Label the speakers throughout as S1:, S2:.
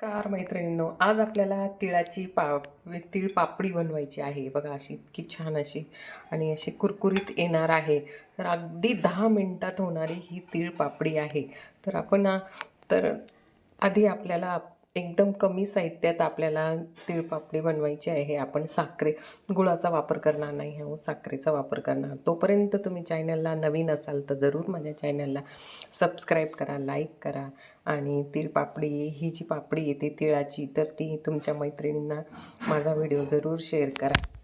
S1: Car मैत्रिणींनो आज आपल्याला तिळाची पा तीळ पापडी बनवायची आहे. बघा अशी इतकी छान अशी आणि अशी कुरकुरीत येणार आहे. तर अगदी दहा मिनटात होणारी ही तीळ पापडी आहे. तर आपण तर आधी आपल्याला एकदम कमी साहित्यात आपल्याला तिळपापडी बनवायची आहे. आपण साखरे गुळाचा वापर करणार नाही आहोत साखरेचा वापर करणार तोपर्यंत तुम्ही चॅनलला नवीन असाल तर जरूर माझ्या चॅनलला सबस्क्राईब करा लाईक करा आणि तिळपापडी ही जी पापडी येते तिळाची तर ती तुमच्या मैत्रिणींना माझा व्हिडिओ जरूर शेअर करा.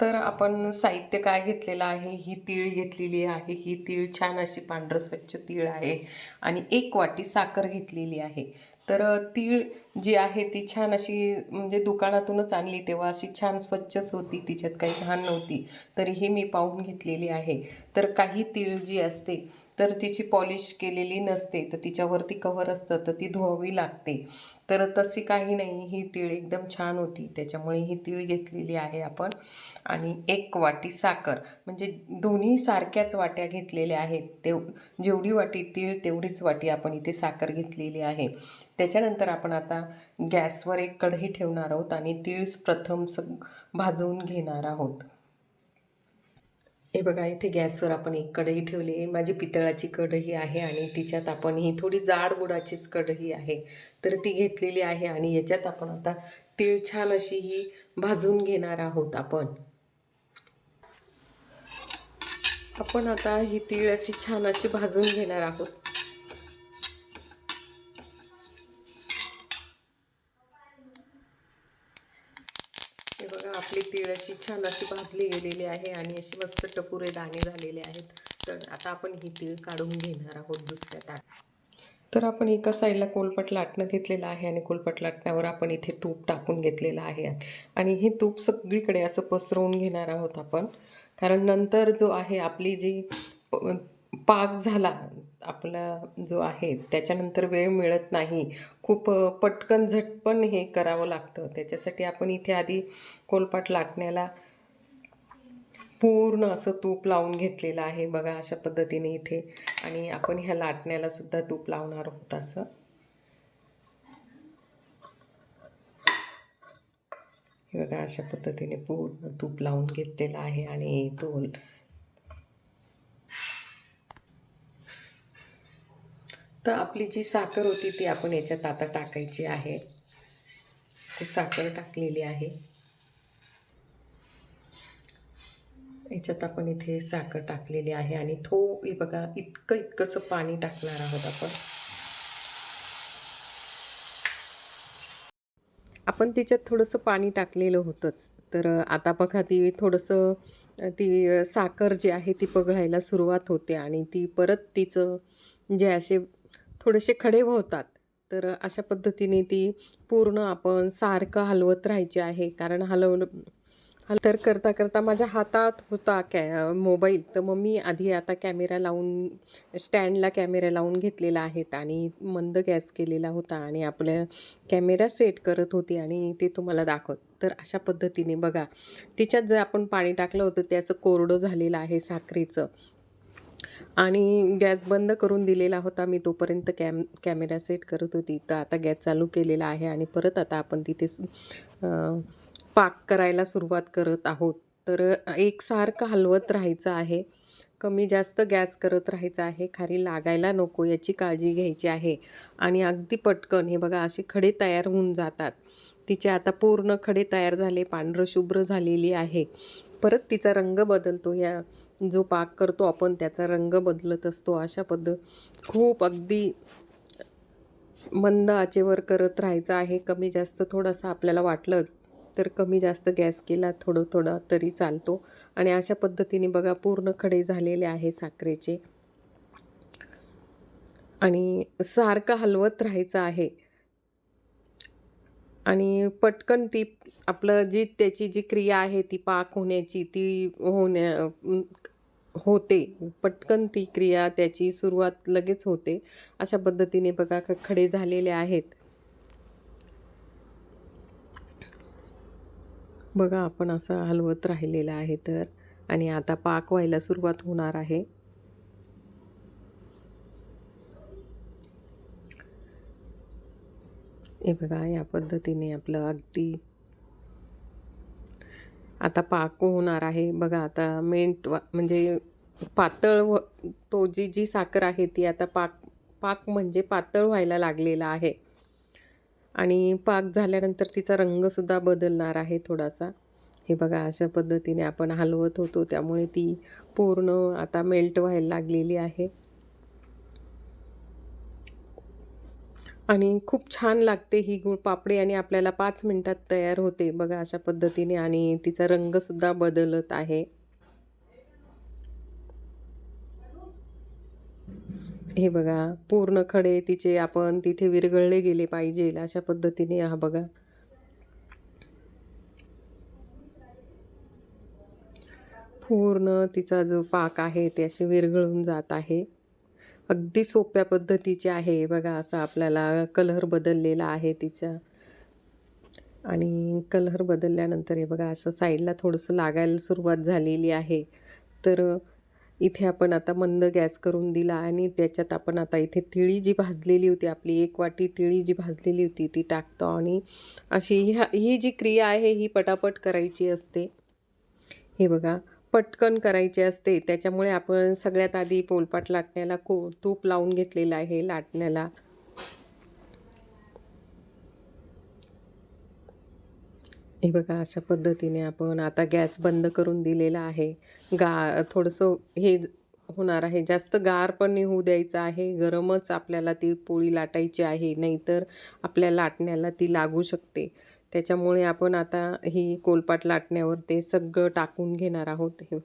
S1: तर आपण साहित्य काय घेतलेलं आहे? ही तीळ घेतलेली आहे. ही तीळ छान अशी पांढरं स्वच्छ तीळ आहे. आणि एक वाटी साखर घेतलेली आहे. तर तीळ जी आहे ती छान अशी म्हणजे दुकानातूनच आणली. तेव्हा अशी छान स्वच्छच होती. तिच्यात काही घाण नव्हती. तरीही मी पाहून घेतलेली आहे. तर काही तीळ जी असते तर तिची पॉलिश केलेली नसते. तर तिच्यावरती कव्हर असतं. तर ती धुवावी लागते. तर तशी काही नाही. ही तीळ एकदम छान होती. त्याच्यामुळे ही तीळ घेतलेली आहे आपण. आणि एक वाटी साखर. म्हणजे दोन्ही सारख्याच वाट्या घेतलेल्या आहेत. तेव जेवढी वाटी तीळ तेवढीच वाटी आपण इथे साखर घेतलेली आहे. त्याच्यानंतर आपण आता गॅसवर एक कढई ठेवणार आहोत आणि तीळ प्रथम सग भाजवून घेणार आहोत. हे बघा इथे गॅसवर आपण एक कढई ठेवली आहे. माझी पितळाची कढई आहे आणि तिच्यात आपण ही थोडी जाडबुडाचीच कढई आहे. तर ती घेतलेली आहे आणि याच्यात आपण आता तीळ छान अशी ही भाजून घेणार आहोत आपण. आपण आता ही तीळ अशी छान अशी भाजून घेणार आहोत. आपली तीळ अशी छान अशी भाजली गेलेली आहे आणि अशी मस्त टपुरे दाणे झालेले आहेत. तर आता आपण ही तीळ काढून घेणार आहोत दुसऱ्या ताट. तर आपण एका साईडला कोलपट लाटणं घेतलेलं आहे आणि कोलपट लाटण्यावर आपण इथे तूप टाकून घेतलेलं आहे. आणि हे तूप सगळीकडे असं पसरवून घेणार आहोत आपण. कारण नंतर जो आहे आपली जी पाक झाला आपला जो आहे त्याच्यानंतर वेळ मिळत नाही. खूप पटकन झटपण हे करावं लागतं. त्याच्यासाठी आपण इथे आधी कोलपाट लाटण्याला पूर्ण असं तूप लावून घेतलेलं आहे बघा अशा पद्धतीने इथे. आणि आपण ह्या लाटण्याला सुद्धा तूप लावणार आहोत असं. बघा अशा पद्धतीने पूर्ण तूप लावून घेतलेलं आहे आणि तो तर आपली जी साखर होती ती आपण याच्यात आता टाकायची आहे. ती साखर टाकलेली आहे. याच्यात आपण इथे साखर टाकलेली आहे आणि थो बघा इतकं इतकंसं पाणी टाकणार आहोत आपण. आपण तिच्यात थोडंसं पाणी टाकलेलं होतंच. तर आता बघा ती थोडंसं ती साखर जी आहे ती पगळायला सुरुवात होते आणि ती परत तिचं जे असे थोडेसे खडे होतात. तर अशा पद्धतीने ती पूर्ण आपण सारखं हलवत राहायची आहे. कारण हलवलं हल तर करता करता माझ्या हातात होता कॅ मोबाईल. तर मग मी आधी आता कॅमेरा लावून स्टँडला कॅमेरा लावून घेतलेला आहेत आणि मंद गॅस केलेला होता आणि आपल्या कॅमेरा सेट करत होती आणि ते तुम्हाला दाखवत. तर अशा पद्धतीने बघा तिच्यात जे आपण पाणी टाकलं होतं ते असं कोरडं झालेलं आहे साखरेचं. आणि गॅस बंद करून दिलेला होता. मी तोपर्यंत कॅम कॅमेरा सेट करत होती. तर आता गॅस चालू केलेला आहे आणि परत आता आपण तिथे सु- पाक करायला सुरुवात करत आहोत. तर एकसारखं हलवत राहायचं आहे. कमी जास्त गॅस करत राहायचा आहे. खाली लागायला नको याची काळजी घ्यायची आहे. आणि अगदी पटकन हे बघा असे खडे तयार होऊन जातात. तिचे आता पूर्ण खडे तयार झाले. पांढरं शुभ्र झालेली आहे. परत तिचा रंग बदलतो. या जो पाक करतो आपण त्याचा रंग बदलत असतो अशा पद्धत. खूप अगदी मंद आचेवर करत राहायचं आहे. कमी जास्त थोडंसं आपल्याला वाटलं तर कमी जास्त गॅस केला थोडं थोडं तरी चालतो. आणि अशा पद्धतीने बघा पूर्ण खडे झालेले आहे साखरेचे. आणि सारखं हलवत राहायचं आहे. आणि पटकन ती आपलं जी त्याची जी क्रिया आहे ती पाक होण्याची ती होण्या होते. पटकन ती क्रिया त्याची सुरुवात लगेच होते. अशा पद्धतीने बघा ख- खडे झालेले आहेत. बघा आपण असं हलवत राहिलेलं आहे तर. आणि आता पाक व्हायला सुरुवात होणार आहे. हे बघा या पद्धतीने आपलं अगदी आता पाक होणार आहे. बघा आता मेंट वा म्हणजे पातळ व तो जी जी साखर आहे ती आता पाक पाक म्हणजे पातळ व्हायला लागलेला आहे. आणि पाक झाल्यानंतर तिचा रंगसुद्धा बदलणार आहे थोडासा. हे बघा अशा पद्धतीने आपण हलवत होतो त्यामुळे ती पूर्ण आता मेल्ट व्हायला लागलेली आहे. आणि खूप छान लागते ही गुळ पापडी आणि आपल्याला पाच मिनटात तयार होते बघा अशा पद्धतीने आणि तिचा रंगसुद्धा बदलत आहे. हे बघा पूर्ण खडे तिचे आपण तिथे विरघळले गेले पाहिजे अशा पद्धतीने हा बघा. पूर्ण तिचा जो पाक आहे ते असे विरघळून जात आहे. अगदी सोप्या पद्धतीचे आहे. बघा असा आपल्याला कलर बदललेला आहे तिचा. आणि कलर बदलल्यानंतर हे बघा असं साईडला थोडंसं लागायला सुरुवात झालेली आहे. तर इथे आपण आता मंद गॅस करून दिला आणि त्याच्यात आपण आता इथे तिळी जी भाजलेली होती आपली एक वाटी तिळी जी भाजलेली होती ती टाकतो आणि अशी ह्या ही जी क्रिया आहे ही पटापट करायची असते. हे बघा पटकन करायची असते. त्याच्यामुळे आपण सगळ्यात आधी पोलपाट लाटण्याला को तूप लावून घेतलेलं आहे लाटण्याला. हे बघा अशा पद्धतीने आपण आता गॅस बंद करून दिलेला आहे. गा थोडंसं हे होणार आहे. जास्त गार पण नाही होऊ द्यायचं आहे. गरमच आपल्याला ती पोळी लाटायची आहे नाहीतर आपल्या लाटण्याला ती लागू शकते. त्याच्यामुळे आपण आता ही कोलपाट लाटण्यावर ते सगळं टाकून घेणार आहोत. हे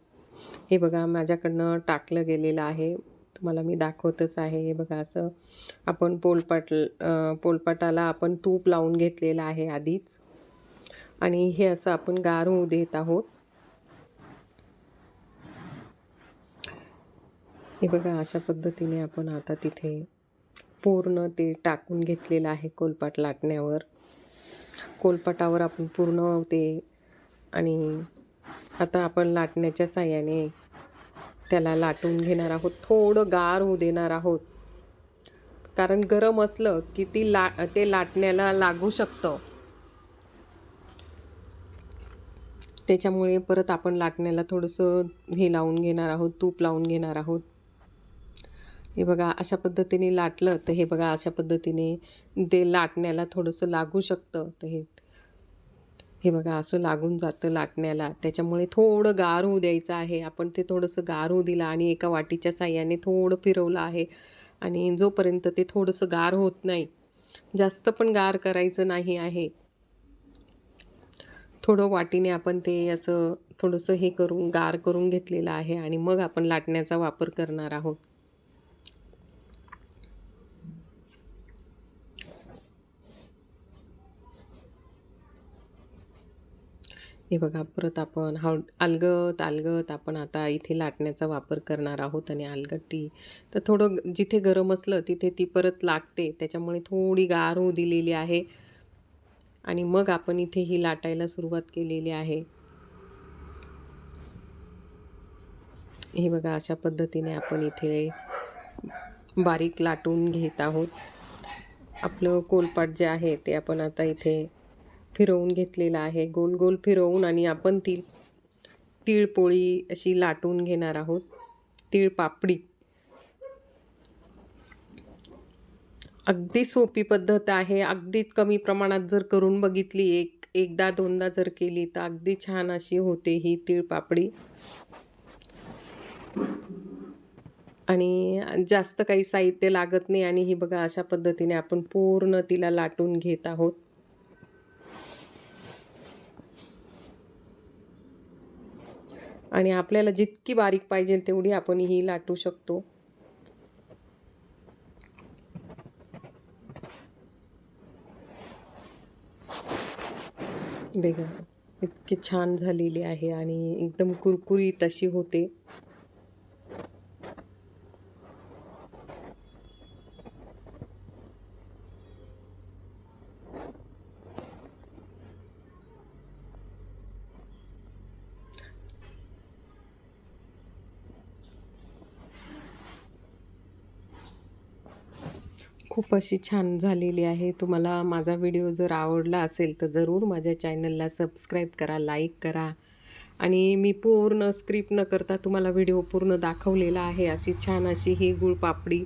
S1: हे बघा माझ्याकडनं टाकलं गेलेलं आहे. तुम्हाला मी दाखवतच आहे. हे बघा असं आपण पोलपाट पोलपाटाला आपण तूप लावून घेतलेलं आहे आधीच. आणि हे असं आपण गार होऊ देत आहोत. हे बघा अशा पद्धतीने आपण आता तिथे पूर्ण ते टाकून घेतलेलं आहे कोलपाट लाटण्यावर. कोलपाटावर आपण पूर्ण ते आणि आता आपण लाटण्याच्या साह्याने त्याला लाटून घेणार आहोत. थोडं गार होऊ देणार आहोत. कारण गरम असलं की ती ला ते लाटण्याला लागू शकतं. त्याच्यामुळे परत आपण लाटण्याला थोडंसं हे लावून घेणार आहोत तूप लावून घेणार आहोत. हे बघा अशा पद्धतीने लाटलं तर हे बघा अशा पद्धतीने ते लाटण्याला थोडंसं लागू शकतं. तर हे हे बघा असं लागून जातं लाटण्याला. त्याच्यामुळे थोडं गार होऊ द्यायचं आहे. आपण ते थोडंसं गार होऊ दिलं आणि एका वाटीच्या साह्याने थोडं फिरवलं आहे. आणि जोपर्यंत ते थोडंसं गार होत नाही जास्त पण गार करायचं नाही आहे. थोडं वाटीने आपण ते असं थोडंसं हे करून गार करून घेतलेलं आहे आणि मग आपण लाटण्याचा वापर करणार आहोत. हे बघा परत आपण हाव अलगत अलगत आपण आता इथे लाटण्याचा वापर करणार आहोत आणि अलगट्टी तर थोडं जिथे गरम असलं तिथे ती परत लागते. त्याच्यामुळे थोडी गार होऊ दिलेली आहे. आणि मग आपण इथे ही लाटायला सुरुवात केलेली आहे. हे बघा अशा पद्धतीने आपण इथे बारीक लाटून घेत आहोत. आपलं कोलपाट जे आहे ते आपण आता इथे फिरवून घेतलेलं आहे. गोल गोल फिरवून आणि आपण ती तिळपोळी अशी लाटून घेणार आहोत. तीळ पापडी. अगदी सोपी पद्धत आहे. अगदी कमी प्रमाणात जर करून बघितली एक एकदा दोनदा जर केली तर अगदी छान अशी होते ही तीळ पापडी. आणि जास्त काही साहित्य लागत नाही आणि ही बघा अशा पद्धतीने आपण पूर्ण तिला लाटून घेत आहोत. आणि आपल्याला जितकी बारीक पाहिजे तेवढी आपण ही लाटू शकतो. बघा इतकी छान झालेली आहे आणि एकदम कुरकुरीत अशी होते. खूप अशी छान झालेली आहे. तुम्हाला माझा व्हिडिओ जर आवडला असेल तर जरूर माझ्या चॅनलला सबस्क्राईब करा लाईक करा. आणि मी पूर्ण स्क्रिप्ट न करता तुम्हाला व्हिडिओ पूर्ण दाखवलेला आहे. अशी छान अशी ही गुळपापडी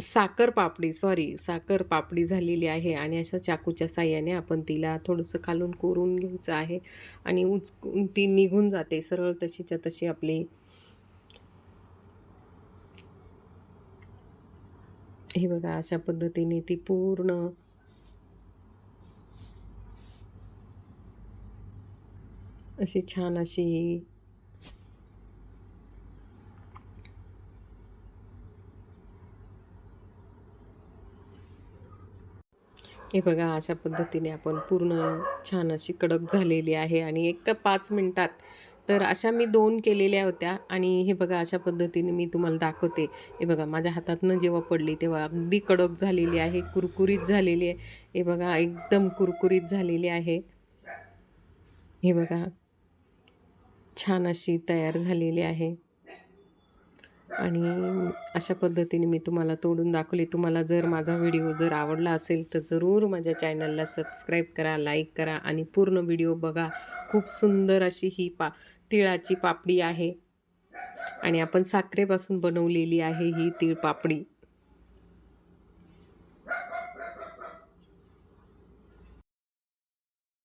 S1: साखर पापडी सॉरी साखर पापडी झालेली आहे आणि अशा चाकूच्या साह्याने आपण तिला थोडंसं खालून कोरून घ्यायचं आहे. आणि उचकून ती निघून जाते. सरळ तशीच्या तशी आपली हे बघा अशा पद्धतीने ती पूर्ण अशी छान अशी हे बघा अशा पद्धतीने आपण पूर्ण छान अशी कडक झालेली आहे आणि एक पाच मिनटात तर अशा मी दोन केलेल्या होत्या आणि हे बघा अशा पद्धतीने मी तुम्हाला दाखवते. हे बघा माझ्या हातातनं जेव्हा पडली तेव्हा अगदी कडक झालेली आहे कुरकुरीत झालेली आहे. हे बघा एकदम कुरकुरीत झालेली आहे. हे बघा छान अशी तयार झालेली आहे. आणि अशा पद्धतीने मी तुम्हाला तोडून दाखवली. तुम्हाला जर माझा व्हिडिओ जर आवडला असेल तर जरूर माझ्या चॅनलला सबस्क्राईब करा लाईक करा आणि पूर्ण व्हिडिओ बघा. खूप सुंदर अशी ही पा तिळाची पापडी आहे. आणि आपण साखरेपासून बनवलेली आहे ही तीळ पापडी.